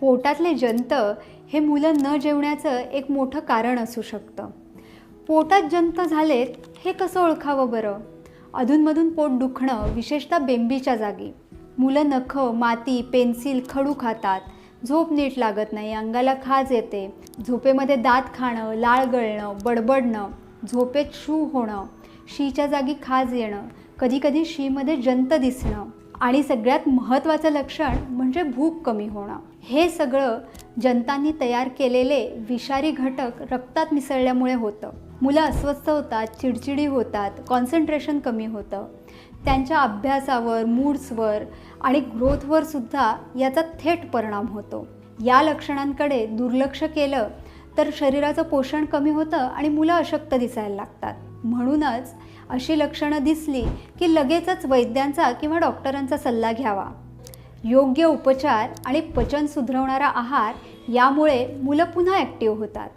पोटातले जंत हे मुलं न जेवण्याचं एक मोठं कारण असू शकतं. पोटात जंत झालेत हे कसं ओळखावं बरं? अधूनमधून पोट दुखणं विशेषतः बेंबीच्या जागी. मुलं नखं माती पेन्सिल खडू खातात. झोप नीट लागत नाही अंगाला खाज येते. झोपेमध्ये दात खाणं लाळ गळणं बडबडणं झोपेत शू होणं शीच्या जागी खाज येणं कधीकधी शीमध्ये जंत दिसणं. आणि सगळ्यात महत्त्वाचं लक्षण म्हणजे भूक कमी होणं. हे सगळं जनतांनी तयार केलेले विषारी घटक रक्तात मिसळल्यामुळे होतं. मुलं अस्वस्थ होतात चिडचिडी होतात कॉन्सन्ट्रेशन कमी होतं. त्यांच्या अभ्यासावर मूड्सवर आणि ग्रोथवर सुद्धा याचा थेट परिणाम होतो. या लक्षणांकडे दुर्लक्ष केलं तर शरीराचं पोषण कमी होतं आणि मुलं अशक्त दिसायला लागतात. म्हणूनच अशी लक्षणं दिसली की लगेचच वैद्यांचा किंवा डॉक्टरांचा सल्ला घ्यावा. योग्य उपचार आणि पचन सुधरवणारा आहार यामुळे मुलं पुन्हा ॲक्टिव्ह होतात.